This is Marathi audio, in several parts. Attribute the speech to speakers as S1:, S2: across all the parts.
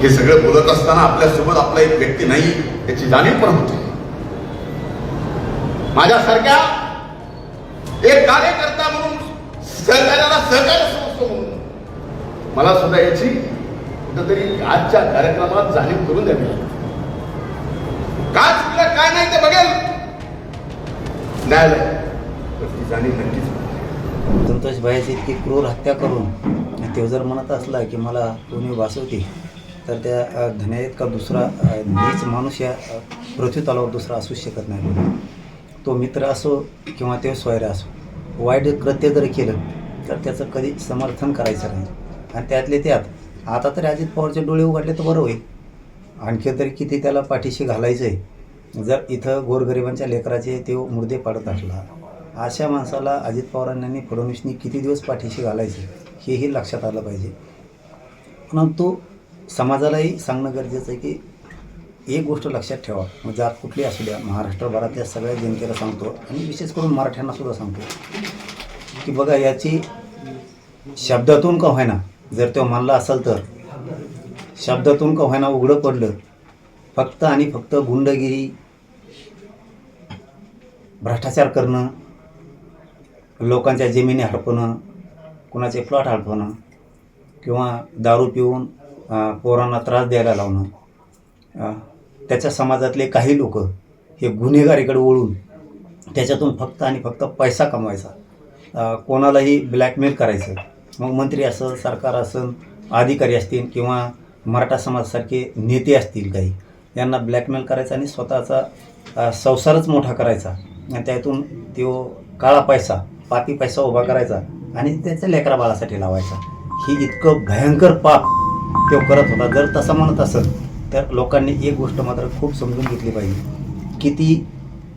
S1: हे सगळं बोलत असताना आपल्यासोबत आपला एक व्यक्ती नाही याची जाणीव पण होते. माझ्यासारख्या एक कार्यकर्ता म्हणून सहकार्याला सहकार्य समजतो म्हणून मला सुद्धा याची कुठंतरी आजच्या कार्यक्रमात जाणीव करून द्यावी लागेल काय चुकलं काय नाही ते बघेल. न्यायालय. ती जाणीव नक्कीच
S2: संतोष भाईची इतकी क्रूर हत्या करून आणि तो जर म्हणत असला की मला कोणी वाचवते तर त्या अ, धन्या इतका दुसरा हेच माणूस या अ, पृथ्वी तलावर दुसरा असू शकत नाही तो मित्र असो किंवा ते स्वैर असो वाईट कृत्य जरी केलं तर त्याचं कधी समर्थन करायचं नाही. आणि त्यातले त्यात आता तरी अजित पवारचे डोळे उघडले तर बरं होईल. आणखी तरी किती त्याला पाठीशी घालायचं आहे जर इथं गोरगरिबांच्या लेकराचे ते मुर्दे पाडत असला अशा माणसाला अजित पवारांनी फडणवीसनी किती दिवस पाठीशी घालायचे हेही लक्षात आलं पाहिजे. परंतु समाजालाही सांगणं गरजेचं आहे की एक गोष्ट लक्षात ठेवा. मग जात कुठली असू द्या महाराष्ट्रभरातल्या सगळ्या जनतेला सांगतो आणि विशेष करून मराठ्यांना सुद्धा सांगतो. की बघा याची शब्दातून का होईना जर तो मानला असेल तर. शब्दातून का होईना उघडं पडलं फक्त आणि फक्त गुंडगिरी भ्रष्टाचार करणं लोकांच्या जमिनी हडपणं कुणाचे प्लॉट हडपणं किंवा दारू पिऊन पोरांना त्रास द्यायला लावणं. त्याच्या समाजातले काही लोक हे गुन्हेगारीकडे वळून त्याच्यातून फक्त आणि फक्त पैसा कमवायचा. कोणालाही ब्लॅकमेल करायचं. मग मंत्री असं सरकार असं अधिकारी असतील किंवा मराठा समाजासारखे नेते असतील काही यांना ब्लॅकमेल करायचा आणि स्वतःचा संसारच मोठा करायचा. आणि त्यातून तो काळा पैसा पापी पैसा उभा करायचा आणि त्याच्या लेकरा बाळासाठी लावायचा. ही इतकं भयंकर पाप तो करत होता. जर तसं म्हणत असेल तर लोकांनी एक गोष्ट मात्र खूप समजून घेतली पाहिजे. किती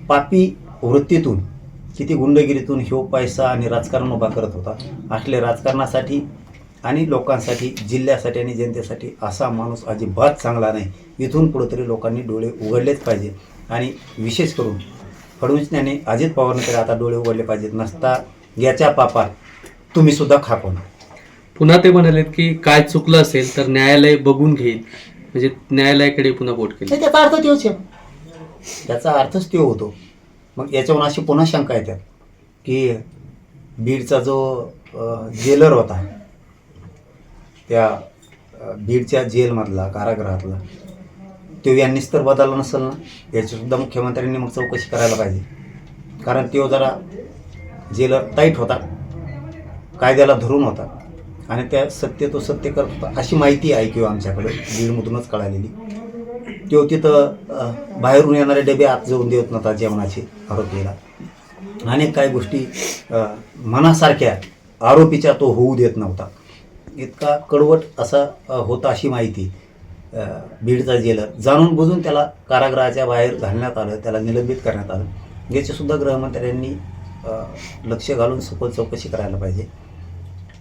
S2: पापी वृत्तीतून किती गुंडगिरीतून ह्यो पैसा आणि राजकारण उभा करत होता. असले राजकारणासाठी आणि लोकांसाठी जिल्ह्यासाठी आणि जनतेसाठी असा माणूस अजिबात चांगला नाही. इथून कुठंतरी तरी लोकांनी डोळे उघडलेच पाहिजे. आणि विशेष करून फडणवीसने अजित पवारने तरी आता डोळे उघडले पाहिजेत. नसता याच्या पापात तुम्हीसुद्धा सुद्धा
S3: पुन्हा ते म्हणालेत की काय चुकलं असेल तर न्यायालय बघून घेईल. म्हणजे न्यायालयाकडे पुन्हा बोट केली.
S2: नाही त्याचा अर्थ तोच आहे. त्याचा अर्थच तो होतो. मग याच्यावरून अशी पुन्हा शंका येतात की बीडचा जो जेलर होता त्या अ, बीडच्या जेलमधला कारागृहातला तो यांनीच तर बदलला नसेल ना? याचीसुद्धा मुख्यमंत्र्यांनी मग चौकशी करायला पाहिजे. कारण तो जरा जेलर टाईट होता. कायद्याला धरून होता. आणि त्या सत्य तो सत्य करत. होता अशी माहिती आहे किंवा आमच्याकडे बीडमधूनच कळालेली. तो तिथं बाहेरून येणारे डबे आत जाऊन देत नव्हता जेवणाचे आरोपीला. अनेक काही गोष्टी मनासारख्या आरोपीच्या तो होऊ देत नव्हता. इतका कडवट असा होता अशी माहिती बीडचा जेलर. जाणून बुजून त्याला कारागृहाच्या बाहेर घालण्यात आलं त्याला निलंबित करण्यात आलं. याचीसुद्धा गृहमंत्र्यांनी लक्ष घालून सखोल चौकशी करायला पाहिजे.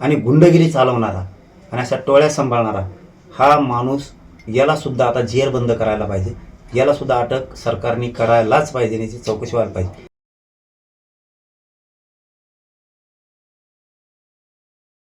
S2: आणि गुंडगिरी चालवणारा आणि अशा टोळ्या सांभाळणारा हा माणूस याला सुद्धा आता जेर बंद करायला पाहिजे. याला सुद्धा अटक सरकारने करायलाच पाहिजे याची चौकशी व्हायला पाहिजे.